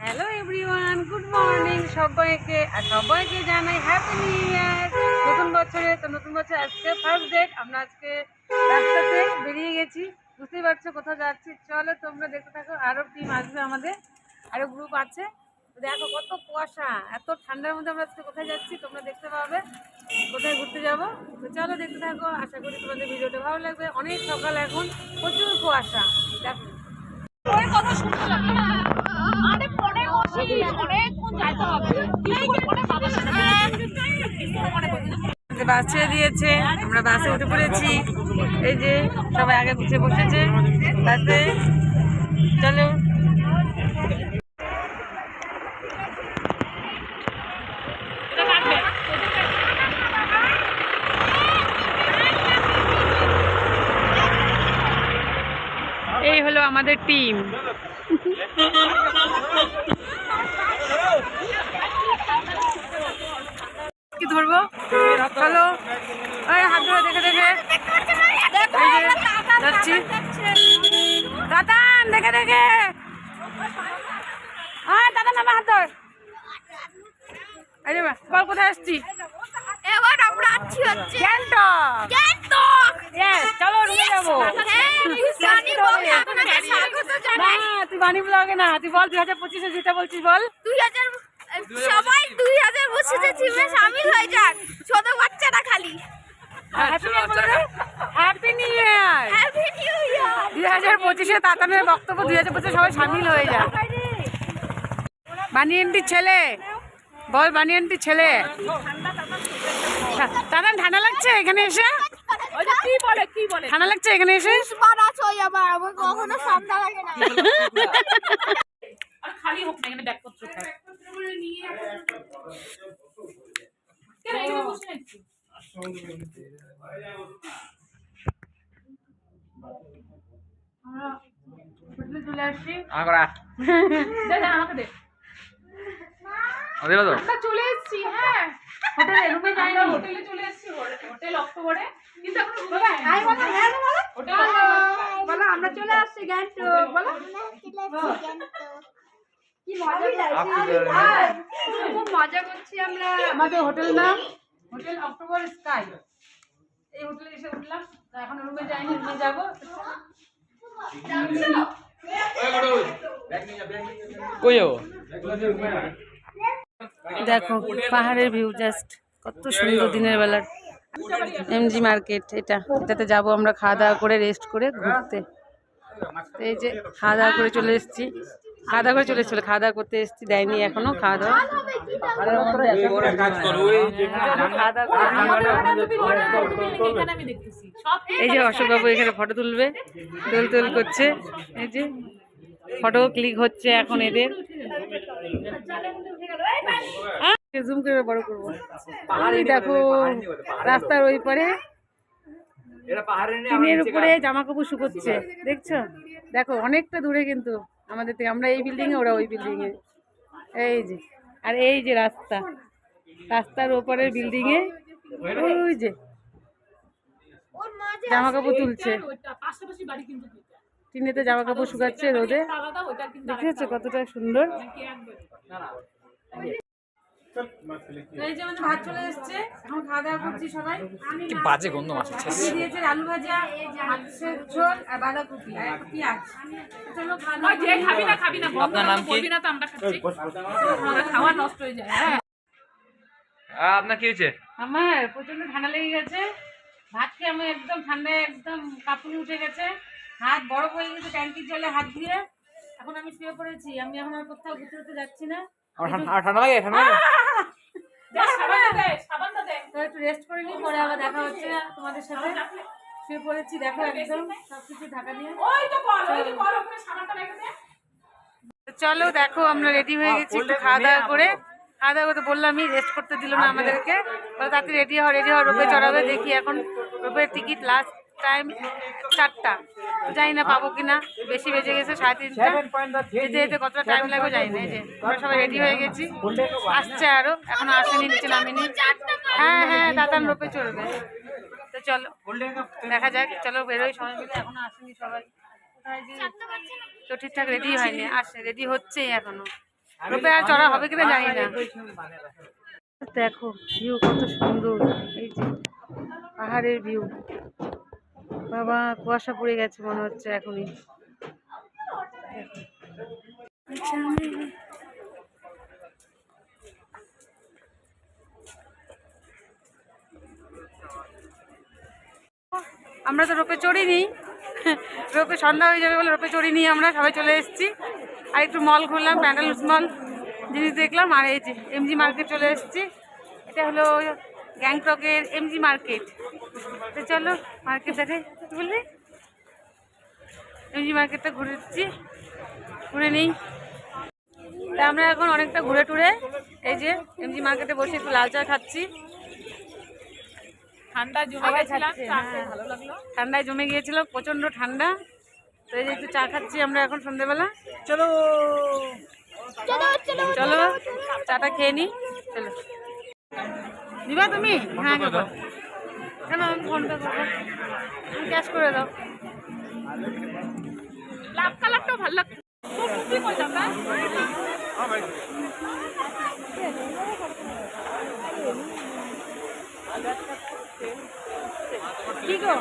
Hello everyone good morning সবাইকে আর সবাইকে জানাই হ্যাপি নিউ ইয়ার নতুন বছরে তো নতুন বছর আজকে ফার্স্ট ডেট আমরা আজকে রাস্তাতে বেরিয়ে গেছি। বুঝতেই পারছ কোথাও যাচ্ছি। চলো তোমরা দেখতে থাকো আরও টিম আসবে আমাদের। আরও গ্রুপ আছে। দেখো কত কুয়াশা এত ঠান্ডার মধ্যে আমরা আজকে কোথায় যাচ্ছি তোমরা দেখতে পাবে। কোথায় ঘুরতে যাব? তো চলো দেখতে থাকো আশা করি তোমাদের ভিডিওটা ভালো লাগবে। অনেক সকাল এখন প্রচুর কুয়াশা। দেখো। বাস ছেড়ে দিয়েছে আমরা বাসে উঠে পড়েছি। এই যে সবাই আগে পিছিয়ে বসেছে। বাসে। চলো। এই হলো আমাদের টিম কি ধরবো? চলো। হাত ধরে দেখে দেখে। যাচ্ছি। দাদান, দেখে দেখে। হ্যাঁ দাদা নামা হাত ধর। এই যে বল কোথায় আসছি এবার আমরা আছি হচ্ছে গ্যাংটক। গ্যাংটক। Yes, চলো রুমে যাব। হ্যাঁ জানি আপনাকে স্বাগত জানাই। না তুই বানি ব্লগে না তুই বল দুই হাজার পঁচিশে যেটা বলছিস বল। দুই হাজার সবাই দুই হাজার পঁচিশে টিমে সামিল হয়ে যান ছোট বাচ্চারা খালি। Happy new year happy new year দুই হাজার পঁচিশে তাতানের বক্তব্য দুই হাজার পঁচিশে সবাই সামিল হয়ে যায় বানিয়ানটির ছেলে। বল বানিয়ানটির ছেলে। তাতান ঠান্ডা লাগছে? এখানে এসে? কি বলে কি বলে? ঠান্ডা লাগছে এখানে এসে? বারাচ যাবে আমার কখনো সামনে লাগে না। আর খালি হোক না এখানে ব্যাগপত্র থাক কেন এখানে বসে নাকি চলে আসছি আমাকে দে। চলে হোটেলে রুমে যাই না হোটেলে চলে এসেছি হোটেল অক্টোবরে। কিন্তু এখন রুমে হাই বলো হ্যাঁ বলো হোটেল বলো আমরা চলে আসছি বলো কি মজা খুব মজা করছি আমরা। আমাদের হোটেল নাম হোটেল অক্টোবর স্কাই। এই হোটেলে এসে উঠলাম। এখন রুমে যাইনি রুমে যাব। কই যাব? দেখো পাহাড়ের ভিউ জাস্ট কত সুন্দর দিনের বেলার এমজি মার্কেট এটা। এটাতে যাব আমরা খাওয়া দাওয়া করে রেস্ট করে ঘুরতে। তো এই যে খাওয়া দাওয়া করে চলে এসেছি। খাওয়া দাওয়া করে চলে এসেছিল খাওয়া দাওয়া করতে এসেছি দেয়নি এখনও খাওয়া দাওয়া। এই যে অশোকবাবু এখানে ফটো তুলবে তোল তোল করছে। এই যে ফটো ক্লিক হচ্ছে এখন এদের। জুম করে বড় করব। দেখো রাস্তার ওই পারে টিনের উপরে জামা কাপড় শুকোচ্ছে। দেখছ? দেখো অনেকটা দূরে কিন্তু আমাদের থেকে। আমরা এই বিল্ডিং এ ওরা ওই বিল্ডিং এ এই যে আর এই যে রাস্তা। রাস্তার ওপরের বিল্ডিং এ ওই যে জামা কাপড় তুলছে। টিনেতে জামা কাপড় শুকাচ্ছে রোদে। দেখেছ কতটা সুন্দর? এই যে আমাদের ভাত চলে এসেছে। এখন খাওয়া দাওয়া করছি সবাই। কি বাজে গন্ধ মাছ দিয়ে দিয়েছে আলু ভাজা মাছের ঝোল আর বাঁধাকপি। আর পেঁয়াজ। চলো খাওয়া যে খাবি না খাবি না আপনার নাম কি? না তো আমরা খাচ্ছি। আমরা খাওয়া নষ্ট হয়ে যায় হ্যাঁ। আপনার কি হয়েছে? আমার প্রচণ্ড ঠান্ডা লেগে গেছে। ভাত খেয়ে আমি একদম ঠান্ডায় একদম কাঁপুনি উঠে গেছে। হাত বরফ হয়ে গেছে ট্যাঙ্কির জলে হাত দিয়ে। এখন আমি শুয়ে পড়েছি। আমি এখন আর কোথাও ঘুরতে ঘুরতে যাচ্ছি না। আমার ঠান্ডা লাগে ঠান্ডা লাগে। দে, সাবানটা দে সাবানটা দে তো একটু রেস্ট করে নিই পরে আবার দেখা হচ্ছে তোমাদের সাথে। শুয়ে পড়েছি দেখো একদম সব কিছু ঢাকা দিয়ে। চলো। দেখো আমরা রেডি হয়ে গেছি একটু খাওয়া দাওয়া করে। খাওয়া দাওয়া করতে বললামই রেস্ট করতে দিল না আমাদেরকে। তাড়াতাড়ি রেডি হওয়া রেডি হওয়া রোপে চড়াবে দেখি এখন রোপের টিকিট লাস্ট টাইম চারটা। জানি না পাবো কিনা বেশি বেজে গেছে সাড়ে তিনটা। যেতে যেতে কতটা টাইম লাগবে জানি না যে আমরা সবাই রেডি হয়ে গেছি। আসছে আরও এখনও আসেনি নিচে নামেনি। হ্যাঁ হ্যাঁ দাদার রূপে চলবে তো চলো দেখা যাক চলো বেরোই সবাই মিলে এখনও আসেনি সবাই। তো ঠিকঠাক রেডি হয়নি আসছে রেডি হচ্ছেই এখনও। রূপে আর চড়া হবে কিনা জানি না দেখো ভিউ কত সুন্দর এই যে পাহাড়ের ভিউ বাবা, কুয়াশা পড়ে গেছে মনে হচ্ছে এখনই। আমরা তো রোপে চড়িনি রোপে সন্ধ্যা হয়ে যাবে বলে রোপে চড়িনি আমরা সবাই চলে এসেছি। আর একটু মল ঘুরলাম প্যান্ডালুস মল জিনিস দেখলাম, আর এই যে এমজি মার্কেট চলে এসেছি। এটা হলো গ্যাংটকের এমজি মার্কেট তো চলো মার্কেট দেখে বললি এমজি মার্কেটটা ঘুরে দিচ্ছি ঘুরে নিই তা আমরা এখন অনেকটা ঘুরে টুরে এই যে এমজি মার্কেটে বসে একটু লাল চা খাচ্ছি ঠান্ডা জমে গেছিলাম হ্যাঁ। ঠান্ডায় জমে গিয়েছিল প্রচণ্ড ঠান্ডা তো এই যে একটু চা খাচ্ছি আমরা এখন সন্ধ্যেবেলা চলো চলো চাটা খেয়ে নিই চলো দিবা তুমি? হ্যাঁ। কেন? আমি ফোনটা করব ক্যাশ করে দাও। লাভ কালারটাও ভালো লাগছে টুপি দাদা কি গো?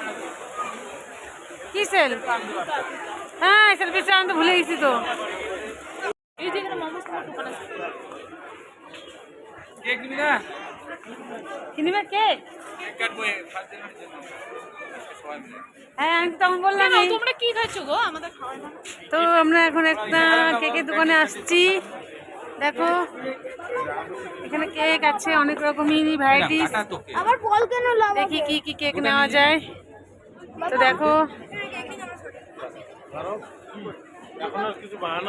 কি সেল? হ্যাঁ সেলফি আমি তো ভুলে গেছি তো। এই যে মোমোস দোকান আছে। কেক নিবি না কিনবে কেক হ্যাঁ আমি তো তখন বললাম তোমরা কি খাচ্ছো গো? আমাদের তো আমরা এখন একটা কেকের দোকানে আসছি। দেখো এখানে কেক আছে অনেক রকমই ভ্যারাইটিস আবার বল কেন দেখি কি কি কেক নেওয়া যায়। তো দেখো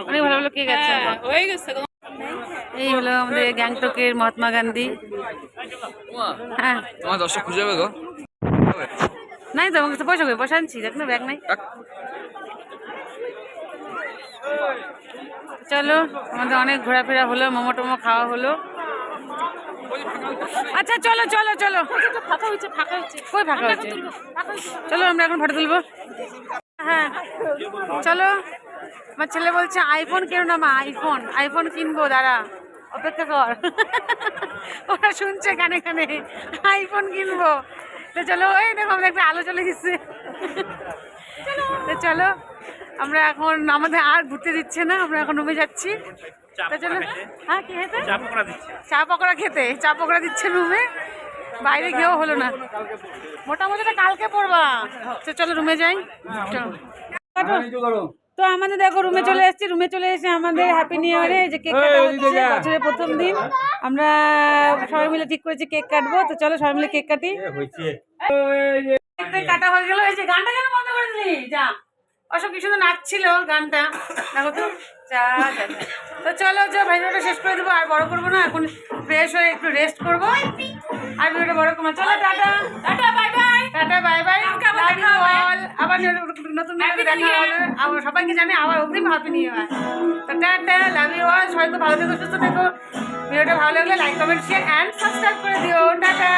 অনেক ভালো ভালো কেক আছে। হ্যাঁ গেছে। এই হলো আমাদের গ্যাংটকের মহাত্মা গান্ধী। হ্যাঁ। তোমার দর্শক খুঁজে যাবে গো। নাই তো আমার কাছে পয়সা কই? পয়সা আনছি দেখ না ব্যাগ নাই। চলো আমাদের অনেক ঘোরাফেরা হলো মোমো টোমো খাওয়া হলো। আচ্ছা চলো চলো চলো। ফাঁকা কই ফাঁকা হচ্ছে। চলো আমরা এখন ফটো তুলবো। হ্যাঁ। চলো। আমার ছেলে বলছে আইফোন কেন না মা আইফোন আইফোন কিনবো দাঁড়া অপেক্ষা কর। ওরা শুনছে কানে কানে আইফোন কিনবো। তো চলো ওই দেখো আমাদের একটা আলো চলে গেছে। তো চলো আমরা এখন আমাদের আর ঘুরতে দিচ্ছে না আমরা এখন রুমে যাচ্ছি। তো চলো হ্যাঁ কি চা পকোড়া খেতে চা পকোড়া দিচ্ছে রুমে। বাইরে গিয়েও হলো না। মোটামুটি তো কালকে পড়বা। তো চলো রুমে যাই। চলো তো আমাদের দেখো রুমে চলে এসেছি রুমে চলে এসে আমাদের হ্যাপি নিউ ইয়ারে যে কেক কাটা হচ্ছে বছরের প্রথম দিন। আমরা সবাই মিলে ঠিক করেছি কেক কাটবো তো চলো সবাই মিলে কেক কাটি। কাটা হয়ে গেল এই যে গানটা কেন বন্ধ করে দিলি? যা। অশোক কি সুন্দর নাচছিল গানটা। দেখো তো যা যা, যা। তো চলো যা ভিডিওটা শেষ করে দেবো আর বড় করব না এখন ফ্রেশ হয়ে একটু রেস্ট করব। আর ভিডিওটা বড় করব চলো tata tata bye tata bye bye আবার নতুন দেখা হবে। আবার সবাইকে জানে আবার অগ্রিম হ্যাপি নিউ ইয়ার তো টাটা লাভ ইউ অল সবাই খুব ভালো থেকো সুস্থ থেকো। ভিডিওটা ভালো লাগলে like comment share and subscribe করে দিও। টাটা।